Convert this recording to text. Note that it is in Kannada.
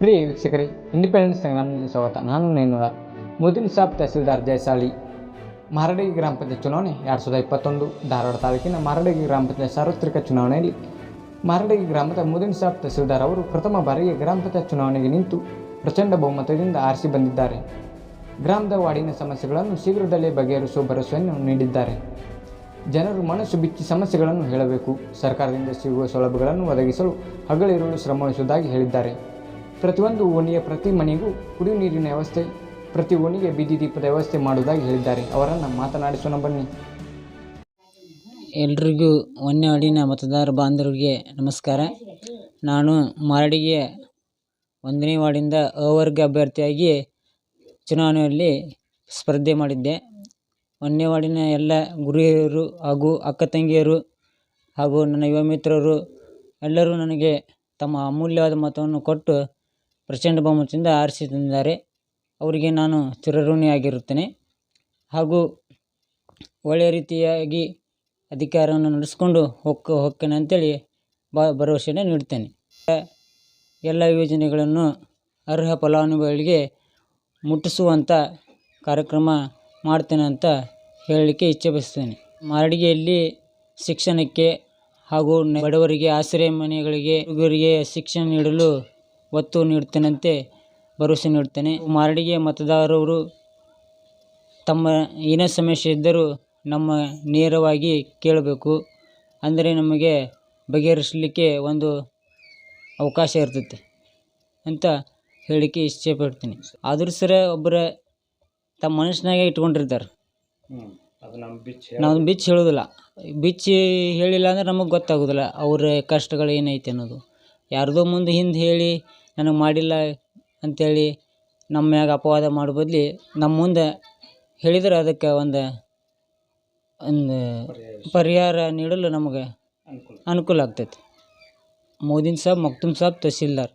ಪ್ರಿಯ ವೀಕ್ಷಕರೇ ಇಂಡಿಪೆಂಡೆನ್ಸ್ ಸಂಗ್ರಾಮದಲ್ಲಿ ಸ್ವಾಗತ. ನಾನು ನೇನು ಮುದಿನ್ ಸಾಬ್ ತಹಸೀಲ್ದಾರ್ ಜಯಸಾಳಿ ಮಾರಡಗಿ ಗ್ರಾಮ ಪಂಚಾಯತ್ ಚುನಾವಣೆ ಎರಡು ಸಾವಿರದ ಇಪ್ಪತ್ತೊಂದು, ಧಾರವಾಡ ತಾಲೂಕಿನ ಮಾರಡಗಿ ಗ್ರಾಮ ಪಂಚಾಯತ್ ಸಾರ್ವತ್ರಿಕ ಚುನಾವಣೆಯಲ್ಲಿ. ಮಾರಡಗಿ ಗ್ರಾಮದ ಮುದಿನ್ ಸಾಬ್ ತಹಸೀಲ್ದಾರ್ ಅವರು ಪ್ರಥಮ ಬಾರಿಗೆ ಗ್ರಾಮ ಪಂಚಾಯತ್ ಚುನಾವಣೆಗೆ ನಿಂತು ಪ್ರಚಂಡ ಬಹುಮತದಿಂದ ಆರಿಸಿ ಬಂದಿದ್ದಾರೆ. ಗ್ರಾಮದ ವಾರ್ಡಿನ ಸಮಸ್ಯೆಗಳನ್ನು ಶೀಘ್ರದಲ್ಲೇ ಬಗೆಹರಿಸುವ ಭರವಸೆಯನ್ನು ನೀಡಿದ್ದಾರೆ. ಜನರು ಮನಸ್ಸು ಬಿಚ್ಚಿ ಸಮಸ್ಯೆಗಳನ್ನು ಹೇಳಬೇಕು. ಸರ್ಕಾರದಿಂದ ಸಿಗುವ ಸೌಲಭ್ಯಗಳನ್ನು ಒದಗಿಸಲು ಹಗಲಿರುಳು ಶ್ರಮವಹಿಸುವುದಾಗಿ ಹೇಳಿದ್ದಾರೆ. ಪ್ರತಿಯೊಂದು ಓಣಿಯ ಪ್ರತಿ ಮನೆಗೂ ಕುಡಿಯುವ ನೀರಿನ ವ್ಯವಸ್ಥೆ, ಪ್ರತಿ ಓಣಿಗೆ ಬೀದಿ ದೀಪದ ವ್ಯವಸ್ಥೆ ಮಾಡುವುದಾಗಿ ಹೇಳಿದ್ದಾರೆ. ಅವರನ್ನು ಮಾತನಾಡಿಸೋಣ, ಬನ್ನಿ. ಎಲ್ರಿಗೂ ಹೊನ್ನೆವಾಡಿನ ಮತದಾರ ಬಾಂಧವರಿಗೆ ನಮಸ್ಕಾರ. ನಾನು ಮಾರಡಿಗೆ ಒಂದನೇ ವಾರ್ಡಿಂದ ಅವರ್ಗ ಅಭ್ಯರ್ಥಿಯಾಗಿ ಚುನಾವಣೆಯಲ್ಲಿ ಸ್ಪರ್ಧೆ ಮಾಡಿದ್ದೆ. ಒಂದನೇ ವಾರ್ಡಿನ ಎಲ್ಲ ಗುರಿಯರು ಹಾಗೂ ಅಕ್ಕ ತಂಗಿಯರು ಹಾಗೂ ನನ್ನ ಯುವ ಮಿತ್ರರು ಎಲ್ಲರೂ ನನಗೆ ತಮ್ಮ ಅಮೂಲ್ಯವಾದ ಮತವನ್ನು ಕೊಟ್ಟು ಪ್ರಚಂಡ ಬಹುಮತದಿಂದ ಆರಿಸಿ ತಂದಿದ್ದಾರೆ ಅವರಿಗೆ ನಾನು ಚಿರಋಣಿಯಾಗಿರುತ್ತೇನೆ ಹಾಗೂ ಒಳ್ಳೆಯ ರೀತಿಯಾಗಿ ಅಧಿಕಾರವನ್ನು ನಡೆಸ್ಕೊಂಡು ಹೊಕ್ಕ ಹೊಕ್ಕೇನೆ ಅಂತೇಳಿ ಬ ಭರವಸೆಯನ್ನು ನೀಡ್ತೇನೆ ಎಲ್ಲ ಯೋಜನೆಗಳನ್ನು ಅರ್ಹ ಫಲಾನುಭವಿಗಳಿಗೆ ಮುಟ್ಟಿಸುವಂಥ ಕಾರ್ಯಕ್ರಮ ಮಾಡ್ತೇನೆ ಅಂತ ಹೇಳಲಿಕ್ಕೆ ಇಚ್ಛೆ ಬಯಸ್ತೇನೆ ಮಾರಡಿಗೆಯಲ್ಲಿ ಶಿಕ್ಷಣಕ್ಕೆ ಹಾಗೂ ಬಡವರಿಗೆ, ಆಶ್ರಯ ಮನೆಗಳಿಗೆ, ಹುಡುಗರಿಗೆ ಶಿಕ್ಷಣ ನೀಡಲು ಒತ್ತು ನೀಡುತ್ತೇನಂತೆ ಭರವಸೆ ನೀಡುತ್ತೇನೆ. ಮಾರಡಿಗೆ ಮತದಾರರು ತಮ್ಮ ಏನೇ ಸಮಸ್ಯೆ ಇದ್ದರೂ ನಮ್ಮ ನೇರವಾಗಿ ಕೇಳಬೇಕು. ಅಂದರೆ ನಮಗೆ ಬಗೆಹರಿಸಲಿಕ್ಕೆ ಒಂದು ಅವಕಾಶ ಇರ್ತೈತೆ ಅಂತ ಹೇಳಲಿಕ್ಕೆ ಇಚ್ಛೆ ಪಡ್ತೀನಿ. ಆದರೂ ಸರ ಒಬ್ಬರ ತಮ್ಮ ಮನಸ್ಸಿನಾಗೆ ಇಟ್ಕೊಂಡಿರ್ತಾರೆ. ನಾವು ಬಿಚ್ಚಿ ಹೇಳೋದಿಲ್ಲ ಬಿಚ್ಚಿ ಹೇಳಿಲ್ಲ ಅಂದ್ರೆ ನಮಗೆ ಗೊತ್ತಾಗೋದಿಲ್ಲ ಅವರ ಕಷ್ಟಗಳು ಏನೈತೆ ಅನ್ನೋದು. ಯಾರದೋ ಮುಂದೆ ಹಿಂದೆ ಹೇಳಿ ನನಗೆ ಮಾಡಿಲ್ಲ ಅಂತೇಳಿ ನಮ್ಮ ಮ್ಯಾಗ ಅಪವಾದ ಮಾಡೋ ಬದ್ಲು ನಮ್ಮ ಮುಂದೆ ಹೇಳಿದ್ರೆ ಅದಕ್ಕೆ ಒಂದು ಒಂದು ಪರಿಹಾರ ನೀಡಲು ನಮಗೆ ಅನುಕೂಲ ಆಗ್ತೈತಿ. ಮೋದಿನ್ ಸಾಬ್, ಮಕ್ತುಮ್ ಸಾಬ್ ತಹಸೀಲ್ದಾರ್